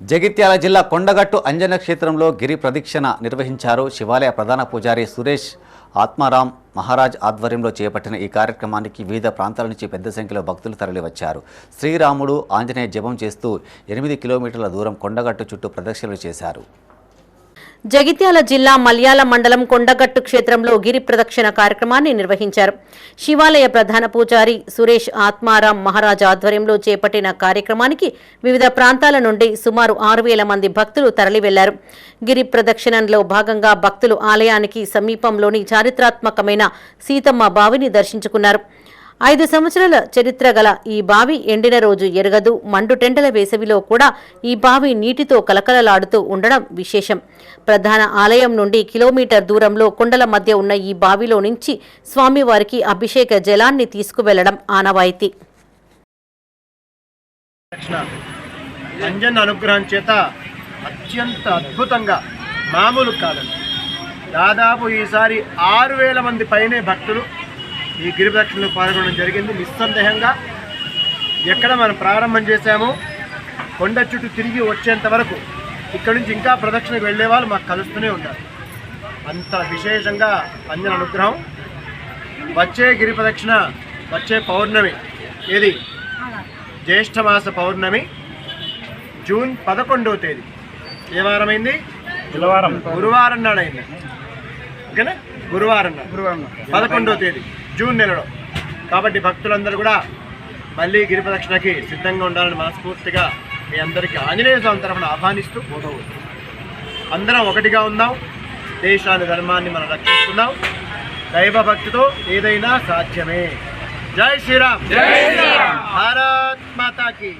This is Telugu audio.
జగిత్యాల జిల్లా కొండగట్టు అంజన క్షేత్రంలో గిరి ప్రదక్షిణ నిర్వహించారు శివాలయ ప్రధాన పూజారి సురేష్. ఆత్మారాం మహారాజ్ ఆధ్వర్యంలో చేపట్టిన ఈ కార్యక్రమానికి వివిధ ప్రాంతాల నుంచి పెద్ద సంఖ్యలో భక్తులు తరలివచ్చారు. శ్రీరాముడు ఆంజనేయ జపం చేస్తూ ఎనిమిది కిలోమీటర్ల దూరం కొండగట్టు చుట్టూ ప్రదక్షిణలు చేశారు. జగిత్యాల జిల్లా మల్యాల మండలం కొండగట్టు క్షేత్రంలో గిరి ప్రదక్షిణ కార్యక్రమాన్ని నిర్వహించారు. శివాలయ ప్రధాన పూజారి సురేష్ ఆత్మారాం మహారాజ్ ఆధ్వర్యంలో చేపట్టిన కార్యక్రమానికి వివిధ ప్రాంతాల నుండి సుమారు ఆరు వేల మంది భక్తులు తరలివెళ్ళారు. గిరి ప్రదక్షిణంలో భాగంగా భక్తులు ఆలయానికి సమీపంలోని చారిత్రాత్మకమైన సీతమ్మ బావిని దర్శించుకున్నారు. ఐదు సంవత్సరాల చరిత్ర గల ఈ బావి ఎండిన రోజు ఎరగదు. మండుటెండల వేసవిలో కూడా ఈ బావి నీటితో కలకలలాడుతూ ఉండడం విశేషం. ప్రధాన ఆలయం నుండి కిలోమీటర్ దూరంలో కొండల మధ్య ఉన్న ఈ బావిలో నుంచి స్వామివారికి అభిషేక జలాన్ని తీసుకువెళ్ళడం ఆనవాయితీ. అంజన్ అనుగ్రహం చేత అత్యంత అద్భుతంగా మామూలు కాదండి. దాదాపు ఈసారి ఆరు వేల మంది పైనే భక్తులు ఈ గిరి ప్రదక్షిణలో పాల్గొనడం జరిగింది. నిస్సందేహంగా ఎక్కడ మనం ప్రారంభం చేశామో కొండ చుట్టూ తిరిగి వచ్చేంత వరకు ఇక్కడ నుంచి ఇంకా ప్రదక్షిణకు వెళ్ళే వాళ్ళు మాకు కలుస్తూనే ఉంటారు అంత విశేషంగా అంజన అనుగ్రహం. వచ్చే గిరి ప్రదక్షిణ వచ్చే పౌర్ణమి ఏది? జ్యేష్ఠమాస పౌర్ణమి జూన్ పదకొండవ తేదీ. ఏ వారం అయింది గురువారం గురువారం నాడు అయింది ఓకేనా? గురువారం గురువారం పదకొండవ తేదీ జూన్ నెలలో. కాబట్టి భక్తులందరూ కూడా మళ్ళీ గిరి ప్రదక్షిణకి సిద్ధంగా ఉండాలని మనస్ఫూర్తిగా మీ అందరికీ ఆంజనేయ స్వామి తరఫున ఆహ్వానిస్తూ అందరం ఒకటిగా ఉందాం. దేశాన్ని ధర్మాన్ని మనం రక్షిస్తున్నాం. దైవ భక్తితో ఏదైనా సాధ్యమే. జై శ్రీరామ్. జై శ్రీరామ్. భారత్ మాతాకి.